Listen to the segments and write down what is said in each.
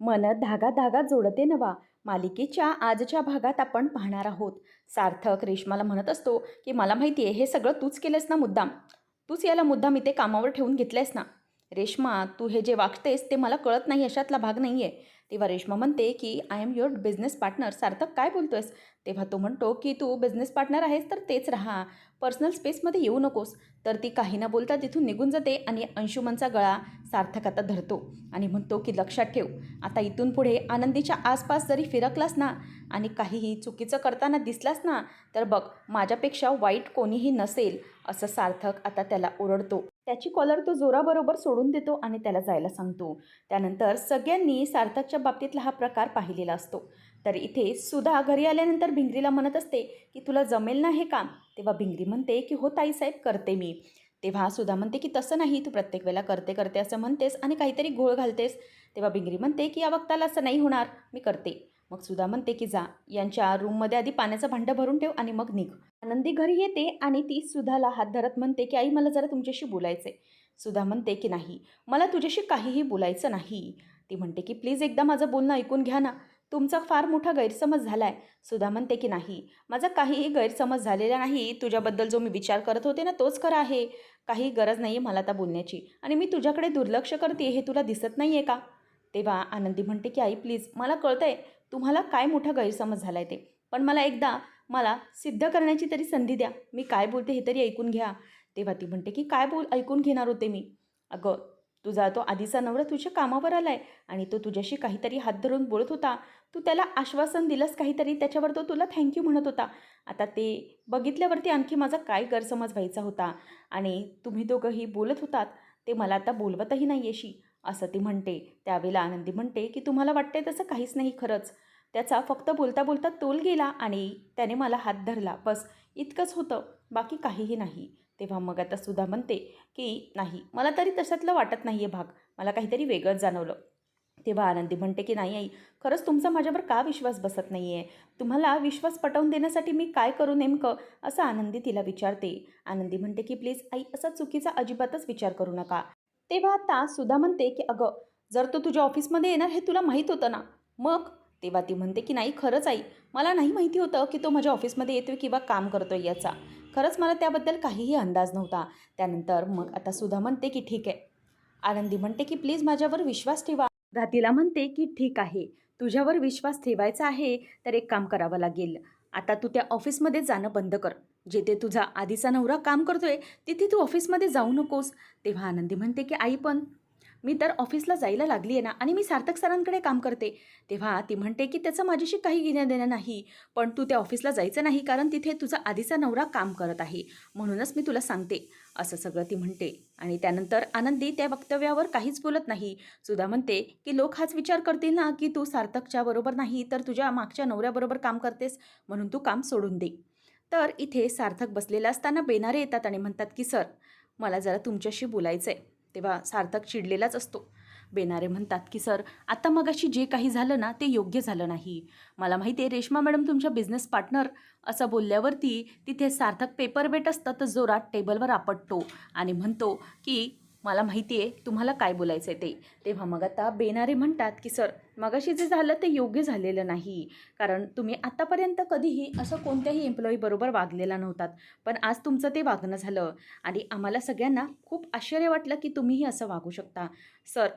मन धागा धागा जोडते नवा. मालिकेच्या आजच्या भागात आपण पाहणार आहोत. सार्थक रेश्माला म्हणत असतो की मला माहिती आहे हे सगळं तूच केलंस ना मुद्दाम? तूच याला मुद्दाम इथे कामावर ठेवून घेतलंयस ना? रेश्मा तू हे जे वागतेस ते मला कळत नाही अशातला भाग नाही आहे तेव्हा रेश्मा म्हणते की I am your business partner Sarthak काय बोलतोयस? तेव्हा तो म्हणतो की तू बिझनेस पार्टनर आहेस तर तेच राहा. पर्सनल स्पेसमध्ये येऊ नकोस. तर ती काही न बोलता तिथून निघून जाते आणि अंशुमनचा गळा सार्थक आता धरतो आणि म्हणतो की लक्षात ठेव आता इथून पुढे आनंदीच्या आसपास जरी फिरकलास ना आणि काहीही चुकीचं करताना दिसलास ना तर बघ माझ्यापेक्षा वाईट कोणीही नसेल असं सार्थक आता त्याला ओरडतो. त्याची कॉलर तो जोराबरोबर सोडून देतो आणि त्याला जायला सांगतो. त्यानंतर सगळ्यांनी सार्थकच्या बाबतीतला हा प्रकार पाहिलेला असतो. तर इथे सुधा घरी आल्यानंतर भिंगरीला म्हणत असते की तुला जमेल ना हे काम? तेव्हा भिंगरी म्हणते की हो ताईसाहेब करते मी. तेव्हा सुधा म्हणते की तसं नाही तू प्रत्येक वेळेला करते करते असं म्हणतेस आणि काहीतरी घोळ घालतेस. तेव्हा भिंगरी म्हणते की या वक्ताला असं नाही होणार मी करते. मग सुधा म्हणते की जा यांच्या रूममध्ये आधी पाण्याचं भांडं भरून ठेव आणि मग निघ. आनंदी घरी येते आणि ती सुधाला हात धरत म्हणते की आई मला जरा तुमच्याशी बोलायचं सुधा म्हणते की नाही मला तुझ्याशी काहीही बोलायचं नाही. ती म्हणते की प्लीज एकदा माझं बोलणं ऐकून घ्या ना. तुमचा फार मोठा गैरसमज झाला आहे सुधा म्हणते की नाही माझा काहीही गैरसमज झालेला नाही. तुझ्याबद्दल जो मी विचार करत होते ना तोच खरा आहे. काही गरज नाही आहे मला आता बोलण्याची आणि मी तुझ्याकडे दुर्लक्ष करते हे तुला दिसत नाही आहे का? तेव्हा आनंदी म्हणते की आई प्लीज मला कळतं आहे तुम्हाला काय मोठा गैरसमज झाला आहे ते. पण मला एकदा मला सिद्ध करण्याची तरी संधी द्या. मी काय बोलते हे तरी ऐकून घ्या. तेव्हा ती म्हणते की काय बोल ऐकून घेणार होते मी? अगं तुझा तो आधीचा नवरा तुझ्या कामावर आला आहे आणि तो तुझ्याशी काहीतरी हात धरून बोलत होता. तू त्याला आश्वासन दिलंस काहीतरी त्याच्यावर तो तुला थँक्यू म्हणत होता. आता ते बघितल्यावरती आणखी माझा काय गैरसमज व्हायचा होता आणि तुम्ही दोघंही बोलत होतात ते मला आता बोलवतही नाही अशी असं ती म्हणते. त्यावेळेला आनंदी म्हणते की तुम्हाला वाटते तसं काहीच नाही खरंच. त्याचा फक्त बोलता बोलता तोल गेला आणि त्याने मला हात धरला. बस इतकंच होतं. बाकी काहीही नाही. तेव्हा मग आता सुद्धा म्हणते की नाही मला तरी तशातलं वाटत नाही आहे भाग. मला काहीतरी वेगळंच जाणवलं. तेव्हा आनंदी म्हणते की नाही आई खरंच तुमचा माझ्यावर का विश्वास बसत नाही आहे तुम्हाला विश्वास पटवून देण्यासाठी मी काय करू नेमकं? असं आनंदी तिला विचारते. आनंदी म्हणते की प्लीज आई असा चुकीचा अजिबातच विचार करू नका. तेव्हा आता सुधा म्हणते की अगं जर तो तुझ्या ऑफिसमध्ये येणार हे तुला माहीत होतं ना मग? तेव्हा ती म्हणते की नाही खरंच आई मला नाही माहिती होतं की तो माझ्या ऑफिसमध्ये येतो किंवा काम करतो याचा. खरंच मला त्याबद्दल काहीही अंदाज नव्हता. त्यानंतर मग आता सुधा म्हणते की ठीक आहे. आनंदी म्हणते की प्लीज माझ्यावर विश्वास ठेवा. रातीला म्हणते की ठीक आहे तुझ्यावर विश्वास ठेवायचा आहे तर एक काम करावं लागेल. आता तू त्या ऑफिसमध्ये जाणं बंद कर. जेथे तुझा आधीचा नवरा काम करतोय तिथे तू ऑफिसमध्ये जाऊ नकोस. तेव्हा आनंदी म्हणते की आई पण मी तर ऑफिसला जायला लागली आहे ना आणि मी सार्थक सरांकडे काम करते. तेव्हा ती म्हणते की त्याचं माझ्याशी काही घेणं देणं नाही पण तू त्या ऑफिसला जायचं नाही कारण तिथे तुझा आधीचा नवरा काम करत आहे. म्हणूनच मी तुला सांगते. असं सगळं ती म्हणते आणि त्यानंतर आनंदी त्या वक्तव्यावर काहीच बोलत नाही. सुद्धा म्हणते की लोक हाच विचार करतील ना की तू सार्थकच्या बरोबर नाही तर तुझ्या मागच्या नवऱ्याबरोबर काम करतेस म्हणून तू काम सोडून दे. तर इथे सार्थक बसलेला असताना बेनारे येतात आणि म्हणतात की सर मला जरा तुमच्याशी बोलायचं आहे तेव्हा सार्थक चिडलेलाच असतो. बेनारे म्हणतात की सर आता मगाशी जे काही झालं ना ते योग्य झालं नाही. मला माहिती आहे रेश्मा मॅडम तुमच्या बिझनेस पार्टनर. असं बोलल्यावरती तिथे सार्थक पेपर वेट असतं तर जोरात टेबलवर आपटतो आणि म्हणतो की मला माहिती आहे तुम्हाला काय बोलायचं आहे ते. तेव्हा मग आता बेनारे म्हणतात की सर मगाशी जे झालं ते योग्य झालेलं नाही. कारण तुम्ही आत्तापर्यंत कधीही असं कोणत्याही एम्प्लॉईबरोबर वागलेला नव्हतात. पण आज तुमचं ते वागणं झालं. आणि आम्हाला सगळ्यांना खूप आश्चर्य वाटलं की तुम्हीही असं वागू शकता. सर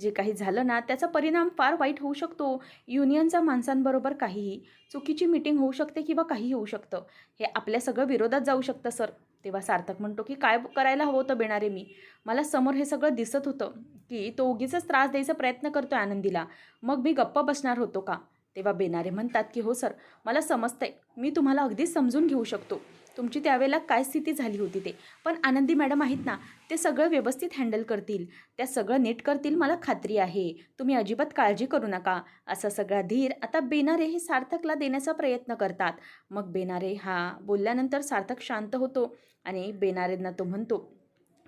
जे काही झालं ना त्याचा परिणाम फार वाईट होऊ शकतो. युनियनच्या माणसांबरोबर काहीही चुकीची मीटिंग होऊ शकते किंवा काहीही होऊ शकतं. हे आपल्या सगळं विरोधात जाऊ शकतं सर. तेव्हा सार्थक म्हणतो की काय करायला हवं होतं बेणारे मी? मला समोर हे सगळं दिसत होतं की तो उगीच त्रास द्यायचा प्रयत्न करतो आनंदीला. मग मी गप्प बसणार होतो का? तेव्हा बेनारे म्हणतात की हो सर. मला समजतंय. मी तुम्हाला अगदीच समजून घेऊ शकतो. तुमची त्यावेळेला काय स्थिती झाली होती ते. पण आनंदी मॅडम आहेत ना ते सगळं व्यवस्थित हँडल करतील. त्या सगळं नीट करतील मला खात्री आहे. तुम्ही अजिबात काळजी करू नका. असा सगळा धीर आता बेनारे हे सार्थकला देण्याचा प्रयत्न करतात. मग बेनारे हा बोलल्यानंतर सार्थक शांत होतो आणि बेनारेंना तो म्हणतो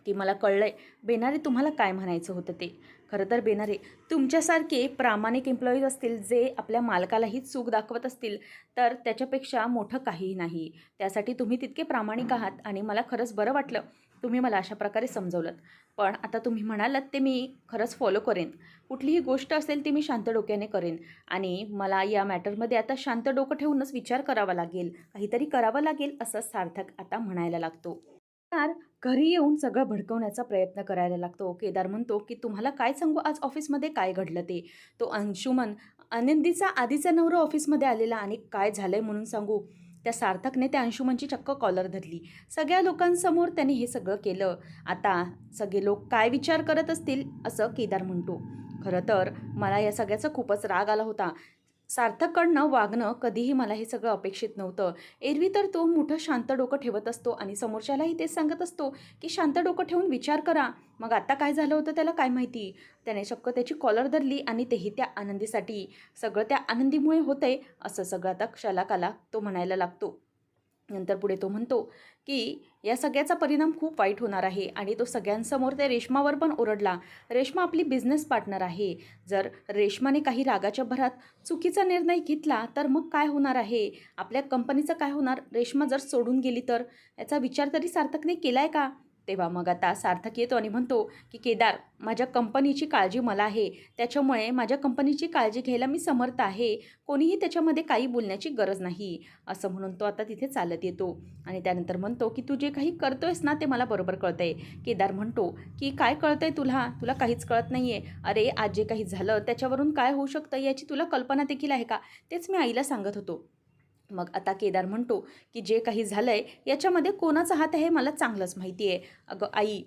की मला कळलं आहे बेनारे तुम्हाला काय म्हणायचं होतं ते? खरं तर बेनारे तुमच्यासारखे प्रामाणिक एम्प्लॉईज असतील जे आपल्या मालकालाही चूक दाखवत असतील तर त्याच्यापेक्षा मोठं काहीही नाही. त्यासाठी तुम्ही तितके प्रामाणिक आहात आणि मला खरंच बरं वाटलं. तुम्ही मला अशा प्रकारे समजवलं पण आता तुम्ही म्हणालात ते मी खरंच फॉलो करेन. कुठलीही गोष्ट असेल ती मी शांत डोक्याने करेन. आणि मला या मॅटरमध्ये आता शांत डोकं ठेवूनच विचार करावा लागेल. काहीतरी करावं लागेल असं सार्थक आता म्हणायला लागतो. केदार घरी येऊन सगळं भडकवण्याचा प्रयत्न करायला लागतो. केदार म्हणतो की तुम्हाला काय सांगू? आज ऑफिसमध्ये काय घडलं ते? तो अंशुमन आनंदीचा आधीचा नवरा ऑफिसमध्ये आलेला आणि काय झालंय म्हणून सांगू? त्या सार्थकने त्या अंशुमनची चक्क कॉलर धरली. सगळ्या लोकांसमोर त्याने हे सगळं केलं. आता सगळे लोक काय विचार करत असतील? असं केदार म्हणतो. खरं तर मला या सगळ्याचा खूपच राग आला होता. सार्थककडनं वागणं कधीही मला हे सगळं अपेक्षित नव्हतं. एरवी तर तो मोठं शांत डोकं ठेवत असतो आणि समोरच्यालाही तेच सांगत असतो की शांत डोकं ठेवून विचार करा. मग आता काय झालं होतं त्याला काय माहिती? त्याने चक्क त्याची कॉलर धरली आणि तेही त्या आनंदीसाठी. सगळं त्या आनंदीमुळे होतंय असं सगळं आता क्षलाकाला तो म्हणायला लागतो. नंतर पुढे तो म्हणतो की या सगळ्याचा परिणाम खूप वाईट होणार आहे आणि तो सगळ्यांसमोर त्या रेश्मावर पण ओरडला. रेश्मा आपली बिझनेस पार्टनर आहे. जर रेश्माने काही रागाच्या भरात चुकीचा निर्णय घेतला तर मग काय होणार आहे? आपल्या कंपनीचं काय होणार? रेश्मा जर सोडून गेली तर? याचा विचार तरी सार्थकने केला आहे का? तेव्हा मग आता सार्थक येतो आणि म्हणतो की केदार माझ्या कंपनीची काळजी मला आहे. त्याच्यामुळे माझ्या कंपनीची काळजी घ्यायला मी समर्थ आहे. कोणीही त्याच्यामध्ये काही बोलण्याची गरज नाही. असं म्हणून तो आता तिथे चालत येतो. आणि त्यानंतर म्हणतो की तू जे काही करतोयस ना ते मला बरोबर कळतंय. केदार म्हणतो की काय कळतंय तुला? तुला काहीच कळत नाही आहे अरे आज जे काही झालं त्याच्यावरून काय होऊ शकतं याची तुला कल्पना देखील आहे का? तेच मी आईला सांगत होतो. मग आता केदार म्हणतो की जे काही झालं आहे याच्यामध्ये कोणाचा हात आहे मला चांगलंच माहिती आहे अगं आई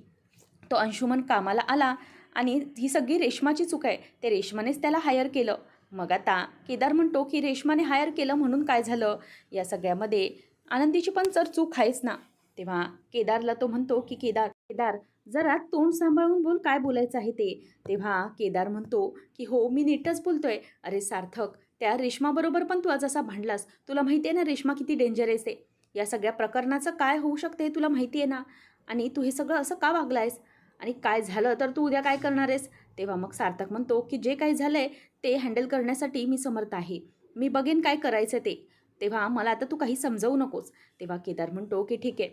तो अंशुमन कामाला आला आणि ही सगळी रेशमाची चूक आहे. ते रेशमानेच त्याला हायर केलं. मग आता केदार म्हणतो की रेशमाने हायर केलं म्हणून काय झालं? या सगळ्यामध्ये आनंदीची पण जर चूक आहेच ना. तेव्हा केदारला तो म्हणतो की केदार केदार जरा तोंड सांभाळून बोल काय बोलायचं आहे ते? तेव्हा केदार म्हणतो की हो मी नीटच बोलतोय. अरे सार्थक त्या रेश्माबरोबर पण तू आज असा भांडलास. तुला माहिती आहे ना रेश्मा किती डेंजरस आहे. या सगळ्या प्रकरणाचं काय होऊ शकते हे तुला माहिती आहे ना? आणि तू हे सगळं असं का वागलायस? आणि काय झालं तर तू उद्या काय करणार आहेस? तेव्हा मग सार्थक म्हणतो की जे काही झालं आहे ते हँडल करण्यासाठी मी समर्थ आहे. मी बघेन काय करायचं ते. तेव्हा मला आता तू काही समजवू नकोस. तेव्हा केदार म्हणतो की ठीक आहे.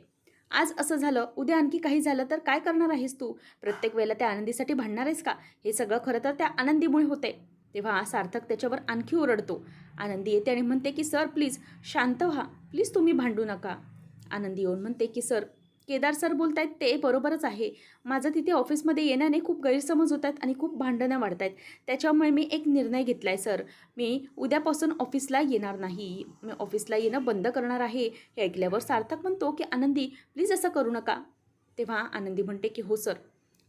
आज असं झालं. उद्या आणखी काही झालं तर काय करणार आहेस तू? प्रत्येक वेळेला त्या आनंदीसाठी भांडणार आहेस का? हे सगळं खरं तर त्या आनंदीमुळे होते तेव्हा सार्थक त्याच्यावर आणखी ओरडतो. आनंदी येते आणि म्हणते की सर प्लीज शांत व्हा. प्लीज तुम्ही भांडू नका. आनंदी येऊन म्हणते की सर केदार सर बोलत आहेत ते बरोबरच आहे. माझं तिथे ऑफिसमध्ये येण्याने खूप गैरसमज होत आहेत आणि खूप भांडणं वाढत आहेत. त्याच्यामुळे मी एक निर्णय घेतला आहे सर. मी उद्यापासून ऑफिसला येणार नाही. मी ऑफिसला येणं बंद करणार आहे. हे ऐकल्यावर सार्थक म्हणतो की आनंदी प्लीज असं करू नका. तेव्हा आनंदी म्हणते की हो सर.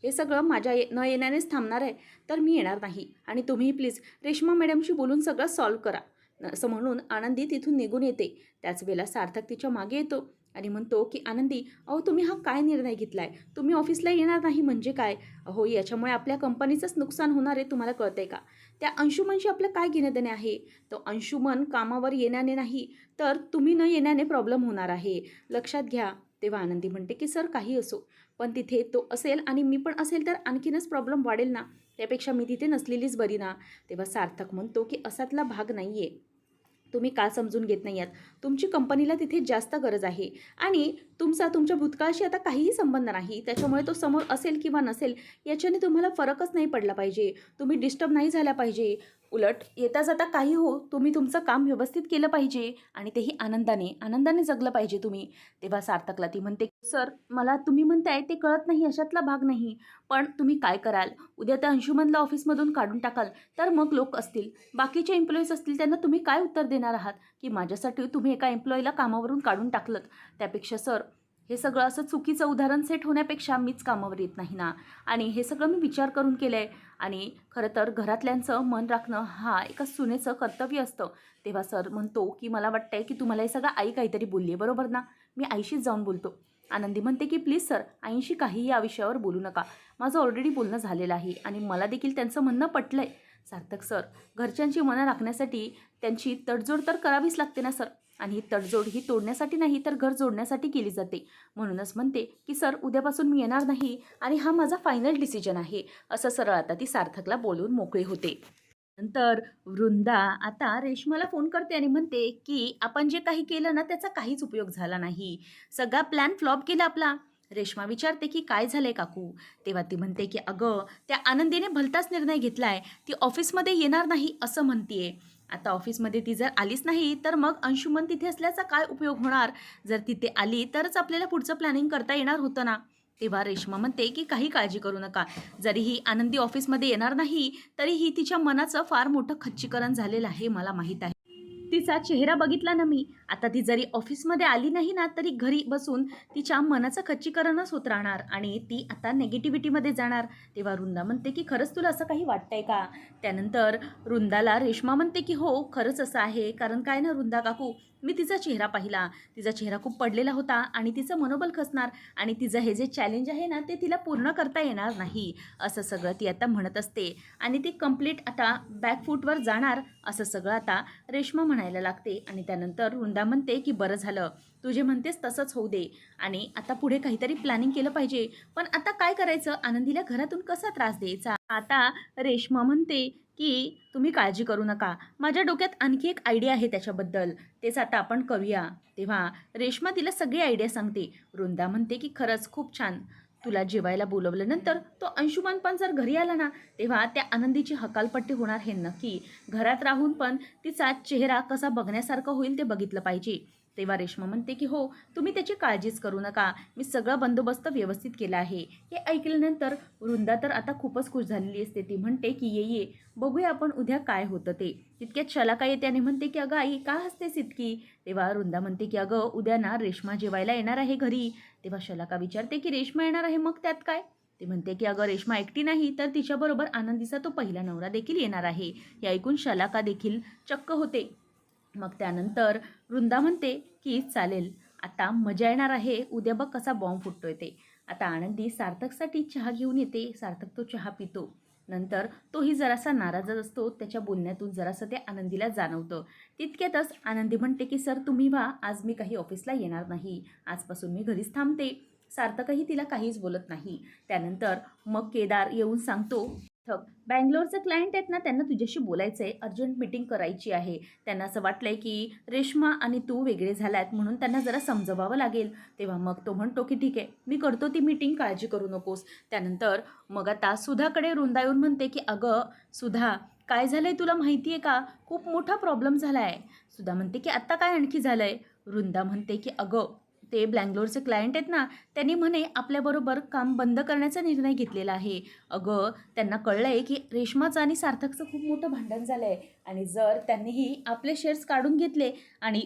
हे सगळं माझ्या ये न येण्यानेच थांबणार आहे तर मी येणार नाही. आणि तुम्ही प्लीज रेश्मा मॅडमशी बोलून सगळं सॉल्व करा. असं म्हणून आनंदी तिथून निघून येते. त्याच वेळेला सार्थक तिच्यामागे येतो आणि म्हणतो की आनंदी अहो तुम्ही हा काय निर्णय घेतला आहे तुम्ही ऑफिसला येणार नाही म्हणजे काय? अहो याच्यामुळे आपल्या कंपनीचंच नुकसान होणार आहे तुम्हाला कळतंय का? त्या अंशुमनशी आपलं काय घेणं देणे आहे? तो अंशुमन कामावर येण्याने नाही तर तुम्ही न येण्याने प्रॉब्लेम होणार आहे. लक्षात घ्या. तेव्हा आनंदी म्हणते की सर काही असो. पण तिथे तो असेल आणि मी पण असेल तर आणखीनच प्रॉब्लेम वाढेल ना. त्यापेक्षा मी तिथे नसलेलीच बरी ना. तेव्हा सार्थक म्हणतो की असातला भाग नाही आहे तुम्ही का समजून घेत नाही आहात. तुमची कंपनीला तिथे जास्त गरज आहे. आणि तुमचा तुमच्या भूतकाळाशी आता काहीही संबंध नाही. त्याच्यामुळे तो समोर असेल किंवा नसेल याच्याने तुम्हाला फरकच नाही पडला पाहिजे. तुम्ही डिस्टर्ब नाही झाला पाहिजे. उलट येता जाता काही हो तुम्ही तुमचं काम व्यवस्थित केलं पाहिजे आणि तेही आनंदाने आनंदाने जगलं पाहिजे तुम्ही. तेव्हा सार्थकला ती म्हणते सर मला तुम्ही म्हणताय ते कळत नाही अशातला भाग नाही. पण तुम्ही काय कराल? उद्या त्या अंशुमनला ऑफिसमधून काढून टाकाल तर मग लोक असतील. बाकीचे एम्प्लॉईज असतील त्यांना तुम्ही काय उत्तर देणार आहात? की माझ्यासाठी तुम्ही एका एम्प्लॉईला कामावरून काढून टाकलं त्यापेक्षा सर हे सगळं असं चुकीचं उदाहरण सेट होण्यापेक्षा मीच कामावर येत नाही ना. आणि हे सगळं मी विचार करून केलं आहे आणि खरं तर घरातल्यांचं मन राखणं हा एका सुनेचं कर्तव्य असतं. तेव्हा सर म्हणतो की मला वाटतंय की तुम्हाला हे सगळं आई काहीतरी बोलली आहे बरोबर ना? मी आईशीच जाऊन बोलतो. आनंदी म्हणते की प्लीज सर आईशी काहीही या विषयावर बोलू नका. माझं ऑलरेडी बोलणं झालेलं आहे आणि मला देखील त्यांचं म्हणणं पटलं आहे सार्थक सर घरच्यांची मनं राखण्यासाठी त्यांची तडजोड तर करावीच लागते ना सर? आणि ही तडजोड ही तोडण्यासाठी नाही तर घर जोडण्यासाठी केली जाते. म्हणूनच म्हणते की सर उद्यापासून मी येणार नाही आणि हा माझा फायनल डिसिजन आहे असं सरळ आता ती सार्थकला बोलून मोकळी होते. नंतर वृंदा आता रेश्माला फोन करते आणि म्हणते की आपण जे काही केलं ना त्याचा काहीच उपयोग झाला नाही. सगळा प्लॅन फ्लॉप केला आपला. रेश्मा विचारते की काय झालंय काकू? तेव्हा ती म्हणते की अगं त्या आनंदीने भलताच निर्णय घेतलाय. ती ऑफिसमध्ये येणार नाही असं म्हणतीये. आता ऑफिसमध्ये ती जर आलीच नाही तर मग अंशुमन तिथे असल्याचा काय उपयोग होणार? जर तिथे आली तरच आपल्याला पुढचं प्लॅनिंग करता येणार होतं ना? तेव्हा रेश्मा म्हणते की काही काळजी करू नका. जरीही आनंदी ऑफिसमध्ये येणार नाही तरीही तिच्या मनाचं फार मोठं खच्चीकरण झालेलं आहे मला माहीत आहे. तिचा चेहरा बघितला ना मी आता ती जरी ऑफिसमध्ये आली नाही ना तरी घरी बसून तिच्या मनाचं खच्चीकरणच होत राहणार आणि ती आता नेगेटिव्हिटीमध्ये जाणार. तेव्हा वृंदा म्हणते की खरंच तुला असं काही वाटतंय का? त्यानंतर वृंदाला रेश्मा म्हणते की हो खरंच असं आहे. कारण काय ना वृंदा काकू मी तिचा चेहरा पाहिला. तिचा चेहरा खूप पडलेला होता आणि तिचं मनोबल खसणार आणि तिचं हे जे चॅलेंज आहे ना ते तिला पूर्ण करता येणार नाही असं सगळं ती आता म्हणत असते. आणि ती कंप्लीट आता बॅकफूटवर जाणार असं सगळं आता रेश्मा म्हणायला लागते. आणि त्यानंतर वृंदा म्हणते की बरं झालं. तू जे म्हणतेस तसंच होऊ दे. आणि आता पुढे काहीतरी प्लॅनिंग केलं पाहिजे. पण आता काय करायचं? आनंदीला घरातून कसा त्रास द्यायचा? आता रेश्मा म्हणते की तुम्ही काळजी करू नका. माझ्या डोक्यात आणखी एक आयडिया आहे त्याच्याबद्दल. तेच आता आपण करूया. तेव्हा रेश्मा तिला सगळी आयडिया सांगते. वृंदा म्हणते की खरंच खूप छान. तुला जेवायला बोलवल्यानंतर तो अंशुमान पण जर घरी आला ना तेव्हा त्या आनंदीची हकालपट्टी होणार हे नक्की. घरात राहून पण तिचा चेहरा कसा बघण्यासारखं होईल ते बघितलं पाहिजे. तेव्हा रेश्मा म्हणते की हो तुम्ही त्याची काळजीच करू नका. मी सगळं बंदोबस्त व्यवस्थित केला आहे. हे ऐकल्यानंतर वृंदा तर आता खूपच खुश झालेली असते. ती म्हणते की ये ये. बघूया आपण उद्या काय होतं ते. तितक्यात शलाका येते आणि म्हणते की अगं आई का हसतेस इतकी? तेव्हा वृंदा म्हणते की अगं उद्या ना रेश्मा जेवायला येणार आहे घरी. तेव्हा शलाका विचारते की रेश्मा येणार आहे मग त्यात काय? ते म्हणते की अगं रेश्मा एकटी नाही तर तिच्याबरोबर आनंदीचा तो पहिला नवरा देखील येणार आहे. हे ऐकून शलाका देखील चक्क होते. मग त्यानंतर वृंदा म्हणते की चालेल आता मजा येणार आहे. उद्या बघ कसा बॉम्ब फुटतोय ते. आता आनंदी सार्थकसाठी चहा घेऊन येते. सार्थक तो चहा पितो. नंतर तोही जरासा नाराजच असतो. त्याच्या बोलण्यातून जरासं ते आनंदीला जाणवतं. तितक्यातच आनंदी म्हणते की सर तुम्ही व्हा. आज मी काही ऑफिसला येणार नाही. आजपासून मी घरीच थांबते. सार्थकही तिला काहीच बोलत नाही. त्यानंतर मग केदार येऊन सांगतो थक बँगलोरचं क्लायंट आहेत ना त्यांना तुझ्याशी बोलायचं आहे अर्जंट मिटिंग करायची आहे. त्यांना असं वाटलं आहे की रेश्मा आणि तू वेगळे झालात म्हणून त्यांना जरा समजवावं लागेल. तेव्हा मग तो म्हणतो की ठीक आहे मी करतो ती मीटिंग काळजी करू नकोस. त्यानंतर मग आता सुधाकडे रुंदा येऊन म्हणते की अगं सुधा काय झालं आहे तुला माहिती आहे का? खूप मोठा प्रॉब्लेम झाला आहे सुधा म्हणते की आत्ता काय आणखी झालं आहे वृंदा म्हणते की अगं ते ब्लँगलोरचे क्लायंट आहेत ना त्यांनी म्हणे आपल्याबरोबर काम बंद करण्याचा निर्णय घेतलेला आहे. अगं त्यांना कळलं आहे की रेश्माचं आणि सार्थकचं खूप मोठं भांडण झालं आहे आणि जर त्यांनीही आपले शेअर्स काढून घेतले आणि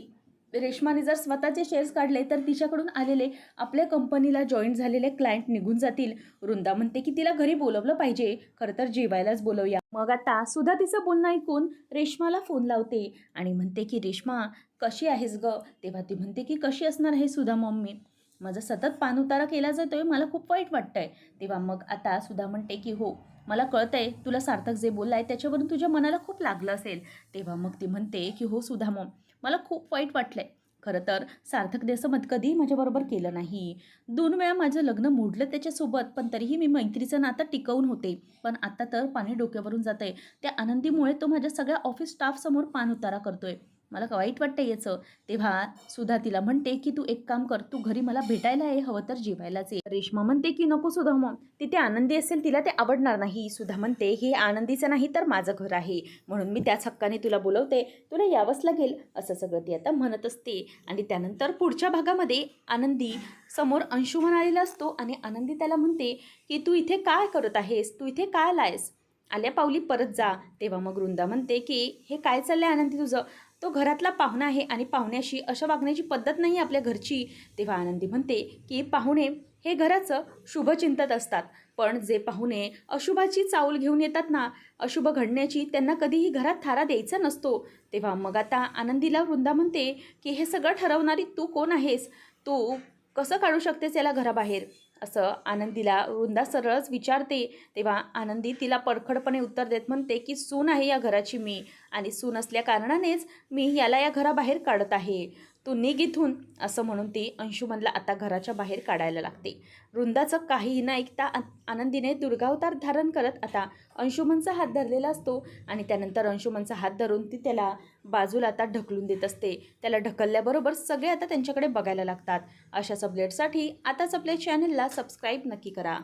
रेश्माने जर स्वतःचे शेअर्स काढले तर तिच्याकडून आलेले आपल्या कंपनीला जॉईन झालेले क्लायंट निघून जातील. वृंदा म्हणते की तिला घरी बोलवलं पाहिजे. खरं तर जेवायलाच बोलवूया. मग आता सुद्धा तिचं बोलणं ऐकून रेश्माला फोन लावते आणि म्हणते की रेश्मा कशी आहेस ग? तेव्हा ती म्हणते की कशी असणार आहे सुधा मम्मी? माझा सतत पाणउतारा केला जातोय मला खूप वाईट वाटतंय. तेव्हा मग आता सुधा म्हणते की हो मला कळतंय तुला सार्थक जे बोललाय त्याच्यावरून तुझ्या मनाला खूप लागलं असेल. तेव्हा मग ती म्हणते की हो सुधा मम मला खूप वाईट वाटलंय. खरं तर सार्थक देसमत कधीही माझ्याबरोबर केलं नाही. दोन वेळा माझं लग्न मोडलं त्याच्यासोबत पण तरीही मी मैत्रीचं नातं टिकवून होते. पण आता तर पाणी डोक्यावरून जात आहे त्या आनंदीमुळे तो माझ्या सगळ्या ऑफिस स्टाफसमोर पान उतारा करतोय. मला का वाईट वाटतं याचं? तेव्हा सुधा तिला म्हणते की तू एक काम कर तू घरी मला भेटायला आहे हवं तर जेवायलाच ये. रेश्मा म्हणते की नको सुधा मग. तिथे आनंदी असेल तिला ते आवडणार नाही. सुधा म्हणते हे आनंदीचं नाही तर माझं घर आहे. म्हणून मी त्याच हक्काने तुला बोलवते. तुला यावंच लागेल. असं सगळं ती आता म्हणत असते. आणि त्यानंतर पुढच्या भागामध्ये आनंदी समोर अंशुमन आलेला असतो आणि आनंदी त्याला म्हणते की तू इथे काय करत आहेस? तू इथे काय लायस आल्या पावली परत जा. तेव्हा मग वृंदा म्हणते की हे काय चाललंय आनंदी तुझं? तो घरातला पाहुणा आहे आणि पाहुण्याशी अशा वागण्याची पद्धत नाही आपल्या घरची. तेव्हा आनंदी म्हणते की पाहुणे हे घराचं शुभचिंतत असतात. पण जे पाहुणे अशुभाची चावल घेऊन येतात ना अशुभ घडण्याची त्यांना कधीही घरात थारा द्यायचा नसतो. तेव्हा मग आता आनंदीला वृंदा म्हणते की हे सगळं ठरवणारी तू कोण आहेस? तू कसं काढू शकतेस याला घराबाहेर? असं आनंदीला वृंदा सरळच विचारते. तेव्हा आनंदी तिला परखडपणे उत्तर देत म्हणते की सून आहे या घराची मी आणि सून असल्या कारणानेच मी याला या घराबाहेर काढत आहे. तू निघ इथून असं म्हणून ती अंशुमनला आता घराच्या बाहेर काढायला लागते. वृंदाचं काहीही न ऐकता आनंदीने दुर्गावतार धारण करत आता अंशुमनचा हात धरलेला असतो आणि त्यानंतर अंशुमनचा हात धरून ती त्याला बाजूला आता ढकलून देत असते. त्याला ढकलल्याबरोबर सगळे आता त्यांच्याकडे बघायला लागतात. अशाच अपडेटसाठी आताच आपल्या चॅनलला सबस्क्राईब नक्की करा.